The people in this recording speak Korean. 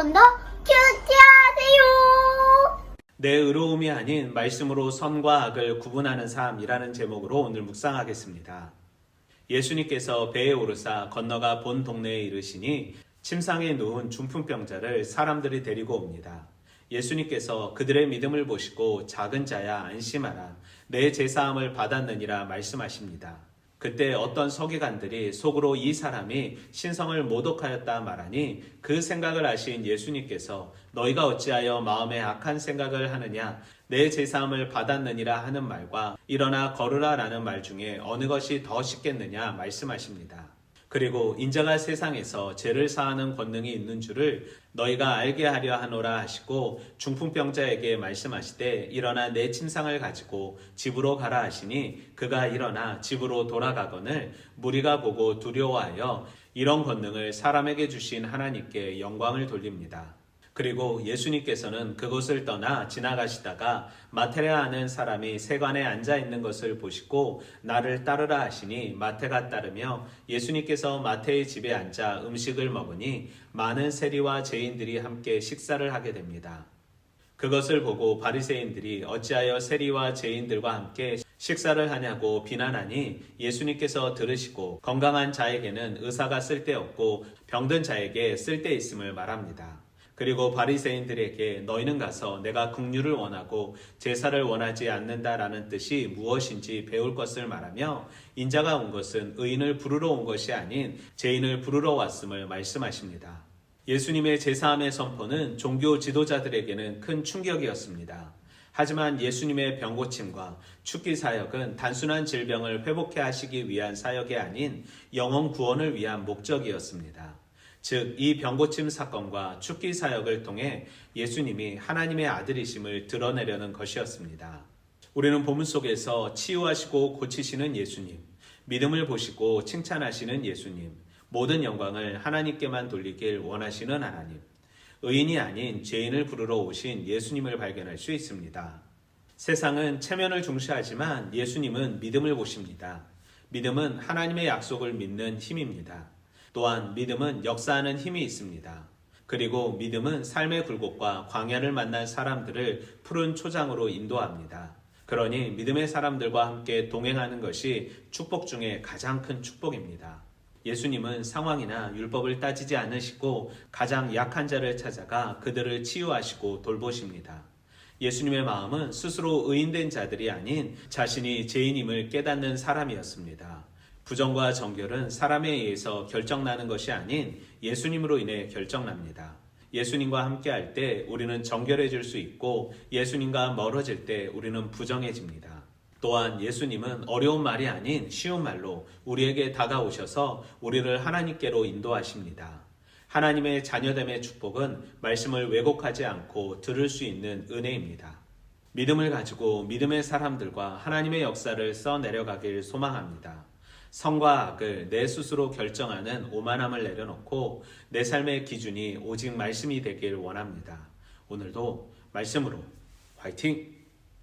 번더 큐티하세요. 내 의로움이 아닌 말씀으로 선과 악을 구분하는 삶이라는 제목으로 오늘 묵상하겠습니다. 예수님께서 배에 오르사 건너가 본 동네에 이르시니 침상에 누운 중풍병자를 사람들이 데리고 옵니다. 예수님께서 그들의 믿음을 보시고 작은 자야 안심하라 내 제사함을 받았느니라 말씀하십니다. 그때 어떤 서기관들이 속으로 이 사람이 신성을 모독하였다 말하니 그 생각을 아신 예수님께서 너희가 어찌하여 마음에 악한 생각을 하느냐 내 제사함을 받았느니라 하는 말과 일어나 걸으라라는 말 중에 어느 것이 더 쉽겠느냐 말씀하십니다. 그리고 인자가 세상에서 죄를 사하는 권능이 있는 줄을 너희가 알게 하려 하노라 하시고 중풍병자에게 말씀하시되 일어나 내 침상을 가지고 집으로 가라 하시니 그가 일어나 집으로 돌아가거늘 무리가 보고 두려워하여 이런 권능을 사람에게 주신 하나님께 영광을 돌립니다. 그리고 예수님께서는 그곳을 떠나 지나가시다가 마테라 하는 사람이 세관에 앉아 있는 것을 보시고 나를 따르라 하시니 마테가 따르며 예수님께서 마테의 집에 앉아 음식을 먹으니 많은 세리와 죄인들이 함께 식사를 하게 됩니다. 그것을 보고 바리새인들이 어찌하여 세리와 죄인들과 함께 식사를 하냐고 비난하니 예수님께서 들으시고 건강한 자에게는 의사가 쓸데없고 병든 자에게 쓸데있음을 말합니다. 그리고 바리새인들에게 너희는 가서 내가 긍휼을 원하고 제사를 원하지 않는다라는 뜻이 무엇인지 배울 것을 말하며 인자가 온 것은 의인을 부르러 온 것이 아닌 죄인을 부르러 왔음을 말씀하십니다. 예수님의 제사함의 선포는 종교 지도자들에게는 큰 충격이었습니다. 하지만 예수님의 병고침과 축기 사역은 단순한 질병을 회복해 하시기 위한 사역이 아닌 영혼 구원을 위한 목적이었습니다. 즉, 이 병고침 사건과 축기 사역을 통해 예수님이 하나님의 아들이심을 드러내려는 것이었습니다. 우리는 본문 속에서 치유하시고 고치시는 예수님, 믿음을 보시고 칭찬하시는 예수님, 모든 영광을 하나님께만 돌리길 원하시는 하나님, 의인이 아닌 죄인을 부르러 오신 예수님을 발견할 수 있습니다. 세상은 체면을 중시하지만 예수님은 믿음을 보십니다. 믿음은 하나님의 약속을 믿는 힘입니다. 또한 믿음은 역사하는 힘이 있습니다. 그리고 믿음은 삶의 굴곡과 광야를 만난 사람들을 푸른 초장으로 인도합니다. 그러니 믿음의 사람들과 함께 동행하는 것이 축복 중에 가장 큰 축복입니다. 예수님은 상황이나 율법을 따지지 않으시고 가장 약한 자를 찾아가 그들을 치유하시고 돌보십니다. 예수님의 마음은 스스로 의인된 자들이 아닌 자신이 죄인임을 깨닫는 사람이었습니다. 부정과 정결은 사람에 의해서 결정나는 것이 아닌 예수님으로 인해 결정납니다. 예수님과 함께 할 때 우리는 정결해질 수 있고 예수님과 멀어질 때 우리는 부정해집니다. 또한 예수님은 어려운 말이 아닌 쉬운 말로 우리에게 다가오셔서 우리를 하나님께로 인도하십니다. 하나님의 자녀됨의 축복은 말씀을 왜곡하지 않고 들을 수 있는 은혜입니다. 믿음을 가지고 믿음의 사람들과 하나님의 역사를 써 내려가길 소망합니다. 성과 악을 내 스스로 결정하는 오만함을 내려놓고 내 삶의 기준이 오직 말씀이 되길 원합니다. 오늘도 말씀으로 화이팅!